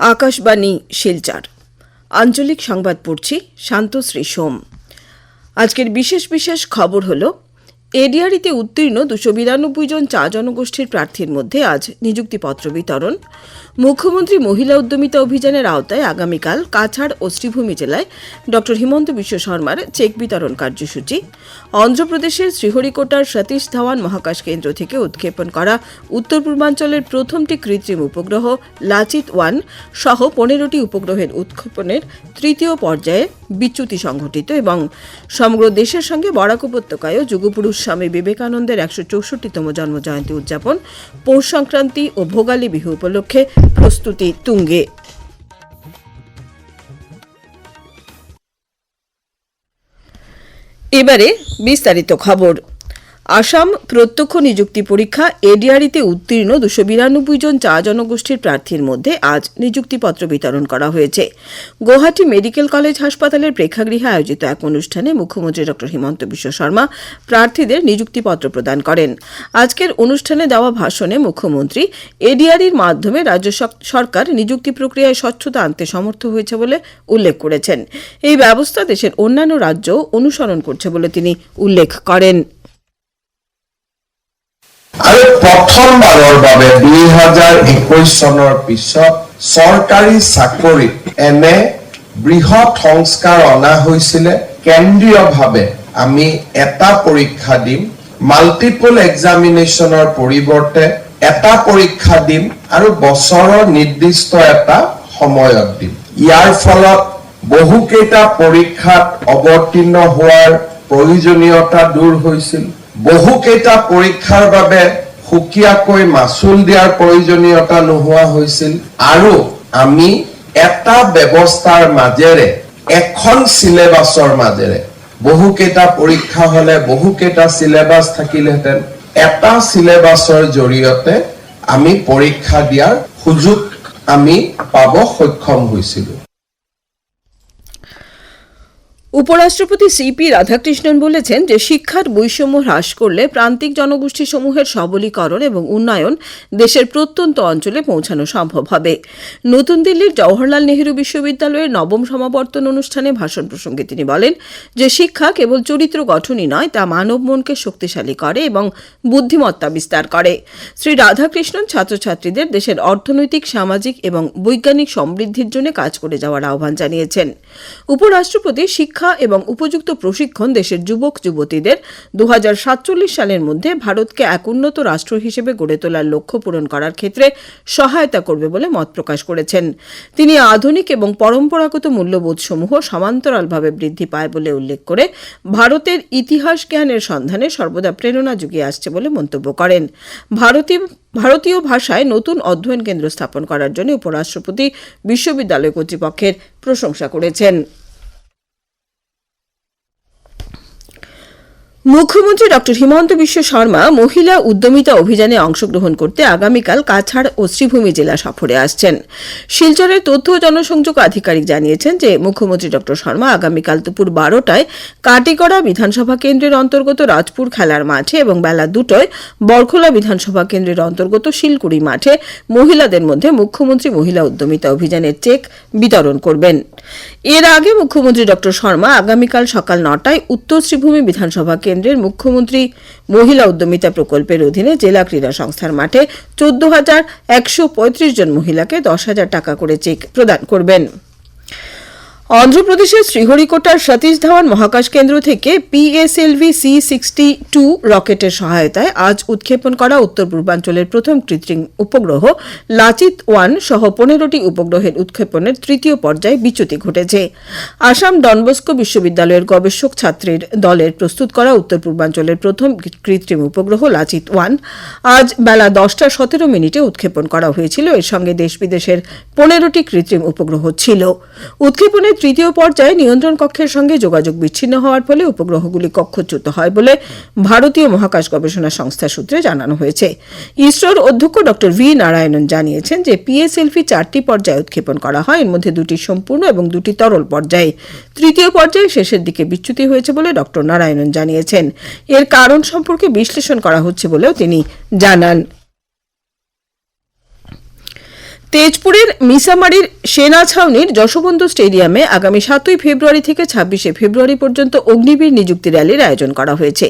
আকাশবাণী শিলচার। আঞ্চলিক সংবাদ পড়ছি শান্তশ্রী সোম। আজকের বিশেষ বিশেষ খবর হল এডিআরিতে উত্তীর্ণ দুশো বিরানব্বই জন চা জনগোষ্ঠীর প্রার্থীর মধ্যে আজ নিযুক্তিপত্র বিতরণ। মুখ্যমন্ত্রী মহিলা উদ্যমিতা অভিযানের আওতায় আগামীকাল কাছাড় ও শ্রীভূমি জেলায় ড হিমন্ত বিশ্ব শর্মার চেক বিতরণ কার্যসূচি। অন্ধ্রপ্রদেশের শ্রীহরিকোটার সতীশ ধাওয়ান মহাকাশ কেন্দ্র থেকে উৎক্ষেপণ করা উত্তর পূর্বাঞ্চলের প্রথমটি কৃত্রিম উপগ্রহ লাচিত ওয়ান সহ পনেরোটি উপগ্রহের উৎক্ষেপণের তৃতীয় পর্যায়ে বিচ্যুতি সংঘটিত এবং সমগ্র দেশের সঙ্গে বরাক উপত্যকায়ও যুগপুরুষ স্বামী বিবেকানন্দের একশো চৌষট্টিতম জন্মজয়ন্তী উদযাপন, পৌষ সংক্রান্তি ও ভোগালী বিহু উপলক্ষে প্রস্তুতি তুঙ্গে। এবারে বিস্তারিত খবর। আসাম প্রত্যক্ষ নিযুক্তি পরীক্ষা এডিআরিতে উত্তীর্ণ দুশো বিরানব্বই জন চা জনগোষ্ঠীর প্রার্থীর মধ্যে আজ নিযুক্তিপত্র বিতরণ করা হয়েছে। গৌহাটি মেডিকেল কলেজ হাসপাতালের প্রেক্ষাগৃহে আয়োজিত এক অনুষ্ঠানে মুখ্যমন্ত্রী ড. হিমন্ত বিশ্ব শর্মা প্রার্থীদের নিযুক্তিপত্র প্রদান করেন। আজকের অনুষ্ঠানে দেওয়া ভাষণে মুখ্যমন্ত্রী এডিআরির মাধ্যমে রাজ্য সরকার নিযুক্তি প্রক্রিয়ায় স্বচ্ছতা আনতে সমর্থ হয়েছে বলে উল্লেখ করেছেন। এই ব্যবস্থা দেশের অন্যান্য রাজ্য অনুসরণ করছে বলে তিনি উল্লেখ করেন। আৰু প্ৰথমবাৰৰ বাবে দুই হাজাৰ একৈশ চনৰ পিছত চৰকাৰী চাকৰিত এনে বৃহৎ সংস্কাৰ অনা হৈছিলে। কেন্দ্ৰীয়ভাৱে আমি এটা পৰীক্ষা দিম মাল্টিপল এক্সামিনেশ্যনৰ পৰিৱৰ্তে এটা পৰীক্ষা দিম আৰু বছৰৰ নিৰ্দিষ্ট এটা সময়ত দিম। ইয়াৰ ফলত বহুকেইটা পৰীক্ষাত অৱতীৰ্ণ হোৱাৰ প্ৰয়োজনীয়তা দূৰ হৈছিল। বহুকেইটা পৰীক্ষাৰ বাবে সুকীয়াকৈ মাচুল দিয়াৰ প্ৰয়োজনীয়তা নোহোৱা হৈছিল। আৰু আমি এটা ব্যৱস্থাৰ মাজেৰে, এখন চিলেবাছৰ মাজেৰে, বহুকেইটা পৰীক্ষা হলে বহুকেইটা চিলেবাছ থাকিলেহেঁতেন। এটা চিলেবাছৰ জৰিয়তে আমি পৰীক্ষা দিয়াৰ সুযোগ আমি পাব সক্ষম হৈছিলো। উপরাষ্ট্রপতি সিপি রাধাকৃষ্ণন বলেছেন যে শিক্ষার বৈষম্য হ্রাস করলে প্রান্তিক জনগোষ্ঠী সমূহের সবলীকরণ এবং উন্নয়ন দেশের প্রত্যন্ত অঞ্চলে পৌঁছানো সম্ভব হবে। নতুন দিল্লির জওহরলাল নেহরু বিশ্ববিদ্যালয়ের নবম সমাবর্তন অনুষ্ঠানে ভাষণ প্রসঙ্গে তিনি বলেন যে শিক্ষা কেবল চরিত্র গঠনই নয়, তা মানব মনকে শক্তিশালী করে এবং বুদ্ধিমত্তা বিস্তার করে। শ্রী রাধাকৃষ্ণন ছাত্রছাত্রীদের দেশের অর্থনৈতিক, সামাজিক এবং বৈজ্ঞানিক সমৃদ্ধির জন্য কাজ করে যাওয়ার আহ্বান জানিয়েছেন। উপরাষ্ট্রপতি শিক্ষা এবং উপযুক্ত প্রশিক্ষণ দেশের যুবক, যুবতীদের দু হাজার সাতচল্লিশ সালের মধ্যে ভারতকে এক উন্নত রাষ্ট্র হিসেবে গড়ে তোলার লক্ষ্য পূরণ করার ক্ষেত্রে সহায়তা করবে বলে মত প্রকাশ করেছেন। তিনি আধুনিক এবং পরম্পরাগত মূল্যবোধসমূহ সমান্তরালভাবে বৃদ্ধি পায় বলে উল্লেখ করে ভারতের ইতিহাস জ্ঞানের সন্ধানে সর্বদা প্রেরণা যুগিয়ে আসছে বলে মন্তব্য করেন। ভারতীয় ভারতীয় ভাষায় নতুন অধ্যয়ন কেন্দ্র স্থাপন করার জন্য উপরাষ্ট্রপতি বিশ্ববিদ্যালয় কর্তৃপক্ষের প্রশংসা করেছেন। মুখ্যমন্ত্রী ডক্টর হিমন্ত বিশ্ব শর্মা মহিলা উদ্যমিতা অভিযানে অংশগ্রহণ করতে আগামীকাল কাছাড় ও শ্রীভূমি জেলা সফরে আসছেন। শিলচরের তথ্য ও জনসংযোগ আধিকারিক জানিয়েছেন যে, মুখ্যমন্ত্রী ডক্টর শর্মা আগামীকাল দুপুর বারোটায় কাটিগড়া বিধানসভা কেন্দ্রের অন্তর্গত রাজপুর খেলার মাঠে এবং বেলা দুটোয় বরখোলা বিধানসভা কেন্দ্রের অন্তর্গত শিলকুড়ি মাঠে মহিলাদের মধ্যে মুখ্যমন্ত্রী মহিলা উদ্যমিতা অভিযানের চেক বিতরণ করবেন। এর আগে মুখ্যমন্ত্রী ডক্টর শর্মা আগামীকাল সকাল নটায় উত্তর শ্রীভূমি বিধানসভা কেন্দ্রের মুখ্যমন্ত্রী মহিলা উদ্যমিতা প্রকল্পের অধীনে জেলা ক্রীড়া সংস্থার মাঠে চোদ্দ হাজার একশো পঁয়ত্রিশ জন মহিলাকে দশ হাজার টাকা করে চেক প্রদান করবেন। অন্ধ্রপ্রদেশের শ্রীহরিকোটার সতীশ ধাওয়ান মহাকাশ কেন্দ্র থেকে পিএসএলভি সি সিক্সটি টু রকেটের সহায়তায় আজ উৎক্ষেপণ করা উত্তর পূর্বাঞ্চলের প্রথম কৃত্রিম উপগ্রহ লাচিত ওয়ান সহ পনেরোটি উপগ্রহের উৎক্ষেপণের তৃতীয় পর্যায়ে বিচ্যুতি ঘটেছে। আসাম ডনবস্কো বিশ্ববিদ্যালয়ের গবেষক ছাত্রীর দলের প্রস্তুত করা উত্তর পূর্বাঞ্চলের প্রথম কৃত্রিম উপগ্রহ লাচিত ওয়ান আজ বেলা দশটা সতেরো মিনিটে উৎক্ষেপণ করা হয়েছিল। এর সঙ্গে দেশ বিদেশের পনেরোটি কৃত্রিম উপগ্রহ ছিল। উৎক্ষেপণের তৃতীয় পর্যায়ে নিয়ন্ত্রণ কক্ষের সঙ্গে যোগাযোগ বিচ্ছিন্ন হওয়ার ফলে উপগ্রহগুলি কক্ষচ্যুত হয় বলে ভারতীয় মহাকাশ গবেষণা সংস্থা সূত্রে জানানো হয়েছে। ইসরোর অধ্যক্ষ ডক্টর ভি নারায়ণন জানিয়েছেন যে পিএসএলভি চারটি পর্যায়ে উৎক্ষেপণ করা হয়। এর মধ্যে দুটি সম্পূর্ণ এবং দুটি তরল পর্যায়ে। তৃতীয় পর্যায়ে শেষের দিকে বিচ্যুতি হয়েছে বলে ডক্টর নারায়ণন জানিয়েছেন। এর কারণ সম্পর্কে বিশ্লেষণ করা হচ্ছে বলেও তিনি জানান। তেজপুরের মিসামারির সেনা ছাউনির যশবন্ধু স্টেডিয়ামে আগামী সাতই ফেব্রুয়ারি থেকে ছাব্বিশে ফেব্রুয়ারি পর্যন্ত অগ্নিবীর নিযুক্তি র্যালির আয়োজন করা হয়েছে।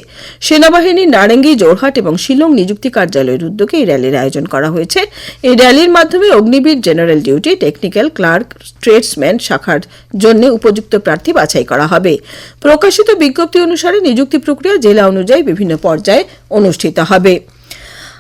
সেনাবাহিনীর নারেঙ্গি জোরহাট এবং শিলং নিযুক্তি কার্যালয়ের উদ্যোগে এই র্যালির আয়োজন করা হয়েছে। এই র্যালির মাধ্যমে Agniveer general duty, technical clerk, tradesman শাখার জন্য উপযুক্ত প্রার্থী বাছাই করা হবে। প্রকাশিত বিজ্ঞপ্তি অনুসারে নিযুক্তি প্রক্রিয়া জেলা অনুযায়ী বিভিন্ন পর্যায়ে অনুষ্ঠিত হবে।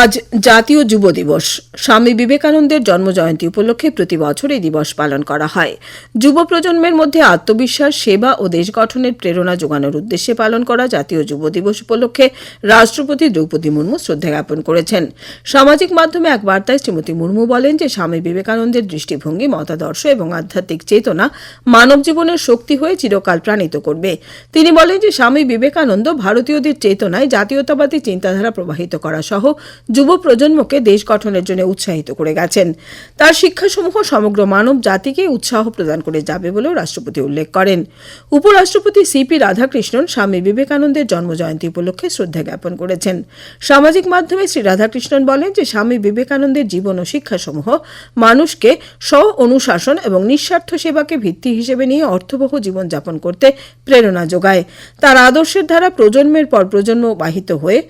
আজ জাতীয় যুব দিবস। স্বামী বিবেকানন্দের জন্মজয়ন্তী উপলক্ষে প্রতি বছর এই দিবস পালন করা হয়। যুব প্রজন্মের মধ্যে আত্মবিশ্বাস, সেবা ও দেশ গঠনের প্রেরণা যোগানোর উদ্দেশ্যে পালন করা জাতীয় যুব দিবস উপলক্ষে রাষ্ট্রপতি দ্রৌপদী মুর্মু শ্রদ্ধা জ্ঞাপন করেছেন। সামাজিক মাধ্যমে এক বার্তায় শ্রীমতী মুর্মু বলেন যে, স্বামী বিবেকানন্দের দৃষ্টিভঙ্গি, মতাদর্শ এবং আধ্যাত্মিক চেতনা মানব জীবনের শক্তি হয়ে চিরকাল প্রাণিত করবে। তিনি বলেন যে, স্বামী বিবেকানন্দ ভারতীয়দের চেতনায় জাতীয়তাবাদী চিন্তাধারা প্রবাহিত করা সহ যুব প্রজন্মকে দেশ গঠনের জন্য উৎসাহিত করে গেছেন। তার শিক্ষাসমূহ সমগ্র মানব জাতিকে উৎসাহ প্রদান করে যাবে বলেও রাষ্ট্রপতি উল্লেখ করেন। উপরাষ্ট্রপতি সিপি রাধাকৃষ্ণন স্বামী বিবেকানন্দের জন্মজয়ন্তী উপলক্ষে শ্রদ্ধা জ্ঞাপন করেছেন। সামাজিক মাধ্যমে শ্রী রাধাকৃষ্ণন বলেন যে, স্বামী বিবেকানন্দের জীবন ও শিক্ষাসমূহ মানুষকে স্ব অনুশাসন এবং নিঃস্বার্থ সেবাকে ভিত্তি হিসেবে নিয়ে অর্থবহ জীবনযাপন করতে প্রেরণা যোগায়। তার আদর্শের দ্বারা প্রজন্মের পর প্রজন্ম বাহিত হয়ে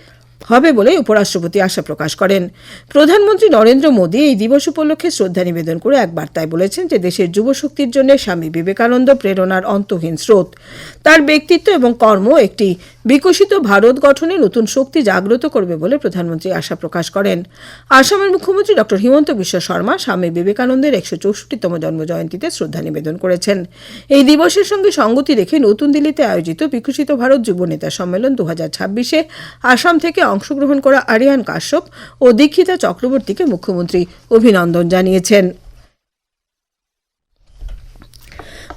হবে বলে উপরাষ্ট্রপতি আশা প্রকাশ করেন। প্রধানমন্ত্রী নরেন্দ্র মোদী এই দিবস উপলক্ষে শ্রদ্ধা নিবেদন করে এক বার্তায় বলেছেন যে দেশের যুবশক্তির জন্য স্বামী বিবেকানন্দ প্রেরণার অন্তহীন স্রোত। তার ব্যক্তিত্ব এবং কর্ম একটি বিকশিত ভারত গঠনে নতুন শক্তি জাগ্রত করবে বলে প্রধানমন্ত্রী আশা প্রকাশ করেন। আসামের মুখ্যমন্ত্রী ডক্টর হিমন্ত বিশ্ব শর্মা, স্বামী বিবেকানন্দের একশো চৌষট্টিতম জন্মজয়ন্তীতে শ্রদ্ধা নিবেদন করেছেন। এই দিবসের সঙ্গে সঙ্গতি রেখে নতুন দিল্লিতে আয়োজিত বিকশিত ভারত যুব নেতা সম্মেলন দু ছাব্বিশে আসাম থেকে অংশগ্রহণ করা আরিয়ান কাশ্যপ ও দীক্ষিতা চক্রবর্তীকে মুখ্যমন্ত্রী অভিনন্দন জানিয়েছেন।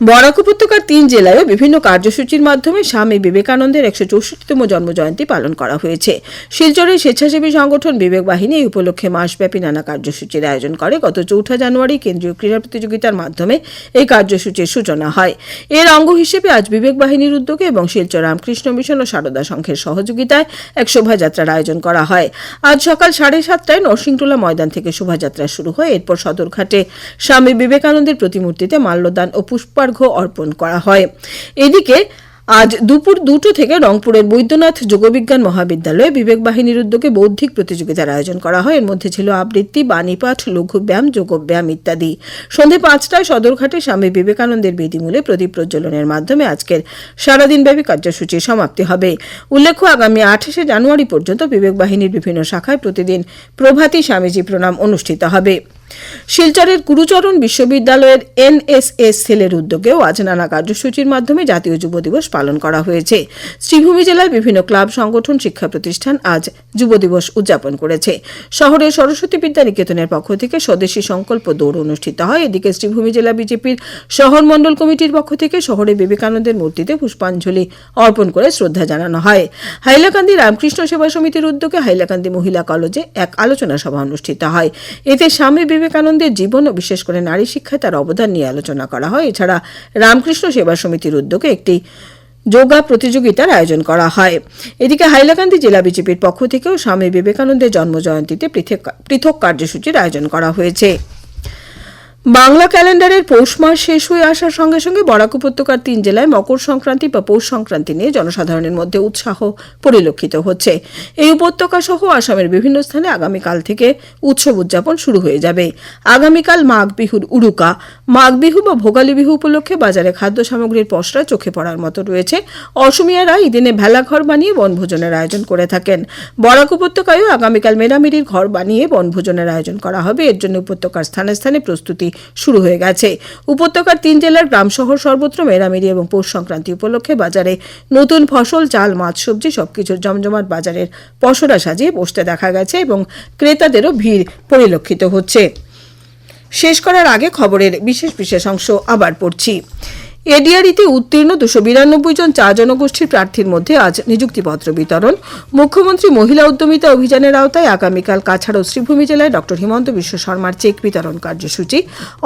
বরাক উপত্যকার তিন জেলায়ও বিভিন্ন কার্যসূচির মাধ্যমে স্বামী বিবেকানন্দের একশো চৌষট্টিতম জন্মজয়ন্তী পালন করা হয়েছে। শিলচরের স্বেচ্ছাসেবী সংগঠন বিবেক বাহিনী এই উপলক্ষে মাসব্যাপী নানা কার্যসূচির আয়োজন করে। গত চৌঠা জানুয়ারি কেন্দ্রীয় ক্রীড়া প্রতিযোগিতার মাধ্যমে এই কার্যসূচির সূচনা হয়। এর অঙ্গ হিসেবে আজ বিবেক বাহিনীর উদ্যোগে এবং শিলচর রামকৃষ্ণ মিশন ও সারদা সংঘের সহযোগিতায় এক শোভাযাত্রার আয়োজন করা হয়। আজ সকাল সাড়ে সাতটায় নরসিংটোলা ময়দান থেকে শোভাযাত্রা শুরু হয়। এরপর সদরঘাটে স্বামী বিবেকানন্দের প্রতিমূর্তিতে মাল্যদান ও পুষ্পার্ঘ্য অর্পণ করা হয়। এদিকে আজ দুপুর দুটো থেকে রংপুরের বৈদ্যনাথ যোগবিজ্ঞান মহাবিদ্যালয়ে বিবেক বাহিনীর উদ্যোগে বৌদ্ধিক প্রতিযোগিতার আয়োজন করা হয়। এর মধ্যে ছিল আবৃত্তি, বাণীপাঠ লঘু ব্যায়াম যোগব্যায়াম ইত্যাদি। সন্ধে পাঁচটায় সদরঘাটে স্বামী বিবেকানন্দের বেদিমূলে প্রদীপ প্রজ্বলনের মাধ্যমে আজকের সারাদিনব্যাপী কার্যসূচির সমাপ্তি হবে। উল্লেখ্য, আগামী আঠাশে জানুয়ারি পর্যন্ত বিবেক বাহিনীর বিভিন্ন শাখায় প্রতিদিন প্রভাতী স্বামীজি প্রণাম অনুষ্ঠিত হবে। শিলচরের গুরুচরণ বিশ্ববিদ্যালয়ের এনএসএস সেলের উদ্যোগেও আজ নানা কার্যসূচির মাধ্যমে জাতীয় যুব দিবস পালন করা হয়েছে। শ্রীভূমি জেলায় বিভিন্ন ক্লাব, সংগঠন, শিক্ষা প্রতিষ্ঠান আজ যুব দিবস উদযাপন করেছে। শহরের সরস্বতী বিদ্যা নিকেতনের পক্ষ থেকে স্বদেশী সংকল্প দৌড় অনুষ্ঠিত হয়। এদিকে শ্রীভূমি জেলা বিজেপির শহর মণ্ডল কমিটির পক্ষ থেকে শহরে বিবেকানন্দের মূর্তিতে পুষ্পাঞ্জলি অর্পণ করে শ্রদ্ধা জানানো হয়। হাইলাকান্দি রামকৃষ্ণ সেবা সমিতির উদ্যোগে হাইলাকান্দি মহিলা কলেজে এক আলোচনা সভা অনুষ্ঠিত হয়। এতে স্বামী বিবেকানন্দের জীবন ও বিশেষ করে নারী শিক্ষায় তার অবদান নিয়ে আলোচনা করা হয়। এছাড়া রামকৃষ্ণ সেবা সমিতির উদ্যোগে একটি যোগা প্রতিযোগিতার আয়োজন করা হয়। এদিকে হাইলাকান্দি জেলা বিজেপির পক্ষ থেকেও স্বামী বিবেকানন্দের জন্মজয়ন্তীতে পৃথক পৃথক কার্যসূচির আয়োজন করা হয়েছে। বাংলা ক্যালেন্ডারের পৌষ মাস শেষ হয়ে আসার সঙ্গে সঙ্গে বরাক উপত্যকার তিন জেলায় মকর সংক্রান্তি বা পৌষ সংক্রান্তি নিয়ে জনসাধারণের মধ্যে উৎসাহ পরিলক্ষিত হচ্ছে। এই উপত্যকা সহ আসামের বিভিন্ন স্থানে আগামীকাল থেকে উৎসব উদযাপন শুরু হয়ে যাবে। আগামীকাল মাঘ বিহুর উড়ুকা। মাঘ বিহু বা ভোগালী বিহু উপলক্ষে বাজারে খাদ্য সামগ্রীর পসরা চোখে পড়ার মতো রয়েছে। অসমিয়ারা এই দিনে ভেলাঘর বানিয়ে বনভোজনের আয়োজন করে থাকেন। বরাক উপত্যকায়ও আগামীকাল মেরামিরির ঘর বানিয়ে বনভোজনের আয়োজন করা হবে। এর জন্য উপত্যকার স্থানে স্থানে প্রস্তুতি শুরু হয়ে গেছে। উপত্যকার তিন জেলার গ্রাম শহর সর্বত্র মেরামেরি এবং পৌষ সংক্রান্তি উপলক্ষে বাজারে নতুন ফসল, চাল, মাছ, সবজি সবকিছুর জমজমাট বাজারের পশরা সাজিয়ে বসতে দেখা গেছে এবং ক্রেতাদেরও ভিড় পরিলক্ষিত হচ্ছে। শেষ করার আগে খবরের বিশেষ বিশেষ অংশ আবার পড়ছি। এডিআরিতে উত্তীর্ণ দুশো বিরানব্বই জন চা জনগোষ্ঠীর প্রার্থীর মধ্যে আজ নিযুক্তিপত্র বিতরণ। মুখ্যমন্ত্রী মহিলা উদ্যমিতা অভিযানের আওতায় আগামীকাল কাছাড় ও শ্রীভূমি জেলায় ডক্টর হিমন্ত বিশ্ব শর্মার চেক বিতরণ কার্যসূচি।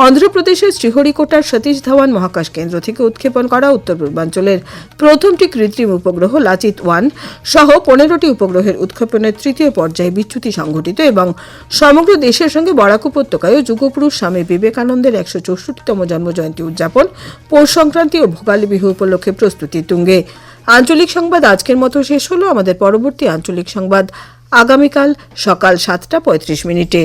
অন্ধ্রপ্রদেশের শ্রীহরিকোটার সতীশ ধাওয়ান মহাকাশ কেন্দ্র থেকে উৎক্ষেপণ করা উত্তর পূর্বাঞ্চলের প্রথমটি কৃত্রিম উপগ্রহ লাচিত ওয়ান সহ পনেরোটি উপগ্রহের উৎক্ষেপণের তৃতীয় পর্যায়ে বিচ্যুতি সংঘটিত এবং সমগ্র দেশের সঙ্গে বরাক উপত্যকায় যুগপুরুষ স্বামী বিবেকানন্দের একশো চৌষট্টিতম জন্মজয়ন্তী উদযাপন। পৌষ সংক্রান্তি ও ভোগালী বিহু উপলক্ষে প্রস্তুতি তুঙ্গে। আঞ্চলিক সংবাদ আজকের মতো শেষ হল। আমাদের পরবর্তী আঞ্চলিক সংবাদ আগামীকাল সকাল সাতটা পঁয়ত্রিশ মিনিটে।